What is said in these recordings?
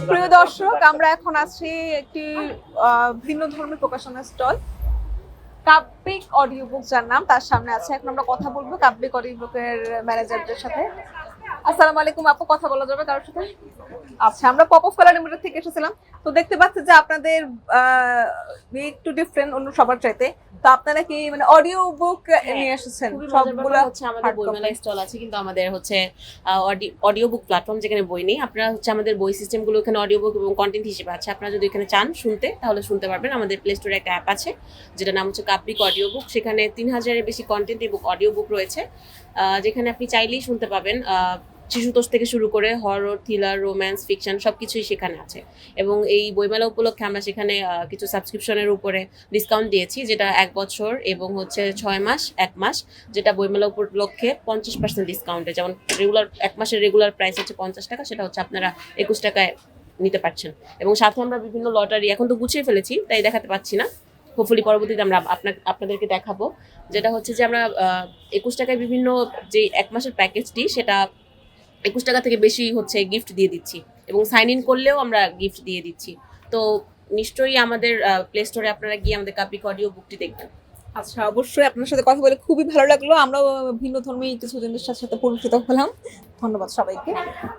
প্রিয় দর্শক আমরা এখন আছি একটি আহ, ভিন্ন ধর্মের প্রকাশনা স্টল। কাব্যিক অডিও বুক যার নাম তার সামনে আছে। এখন আমরা কথা বলব কাব্যিক অডিও বুকের ম্যানেজারদের সাথে। আসসালামু আলাইকুম আপু কথা বলা যাবে কারোর সাথে? আচ্ছা আমরা পপ অফ কালার লিমিটেড থেকে এসেছিলাম। তো দেখতে পাচ্ছি যে আপনাদের একটু ডিফারেন্ট অন্য সবার চাইতে। তো আপনারা কি মানে অডিও বুক নিয়ে এসেছেন? সবগুলো হচ্ছে আমাদের বইমেলা স্টল আছে কিন্তু আমাদের হচ্ছে অডিও বুক প্ল্যাটফর্ম যেখানে বই নেই আপনারা হচ্ছে আমাদের বই সিস্টেমগুলো এখানে অডিও বুক এবং কন্টেন্ট হিসেবে আছে। আপনারা যদি এখানে চান শুনতে তাহলে শুনতে পারবেন। আমাদের প্লে স্টোরে একটা অ্যাপ আছে যেটা নাম হচ্ছে কাপ্রিক অডিও বুক সেখানে তিন হাজারের বেশি কন্টেন্ট এবং অডিও বুক রয়েছে। আহ, যেখানে আপনি চাইলেই শুনতে পাবেন আহ, শিশুতোষ থেকে শুরু করে হরর থ্রিলার রোম্যান্স ফিকশন সব কিছুই সেখানে আছে। এবং এই বইমেলা উপলক্ষে আমরা সেখানে কিছু সাবস্ক্রিপশনের উপরে ডিসকাউন্ট দিয়েছি, যেটা এক বছর এবং হচ্ছে ছয় মাস, এক মাস, যেটা বইমেলা উপলক্ষে পঞ্চাশ পার্সেন্ট ডিসকাউন্টে যেমন রেগুলার এক মাসের রেগুলার প্রাইস হচ্ছে পঞ্চাশ টাকা, সেটা হচ্ছে আপনারা একুশ টাকায় নিতে পারছেন। এবং সাথে আমরা বিভিন্ন লটারি এখন তো গুছিয়ে ফেলেছি, তাই দেখাতে পাচ্ছি না। হোপফুলি পরবর্তীতে আমরা আপনার আপনাদেরকে দেখাবো। যেটা হচ্ছে যে আমরা একুশ টাকায় বিভিন্ন যে এক মাসের প্যাকেজটি সেটা একুশ টাকা থেকে বেশি হচ্ছে গিফট দিয়ে দিচ্ছি এবং সাইন ইন করলেও আমরা গিফট দিয়ে দিচ্ছি। তো নিশ্চয়ই আমাদের প্লে স্টোরে আপনারা গিয়ে আমাদের কাপি অডিও বুকটি দেখবেন। আচ্ছা অবশ্যই আপনার সাথে কথা বলে খুবই ভালো লাগল। আমরা ভিন্ন ধর্মী কিছু জনের সাথে সাথে পরিচিত হলাম। ধন্যবাদ সবাইকে।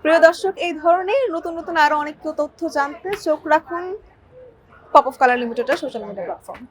প্রিয় দর্শক, এই ধরনের নতুন নতুন আরও অনেক তথ্য জানতে চোখ রাখুন pop of colour limited social media platform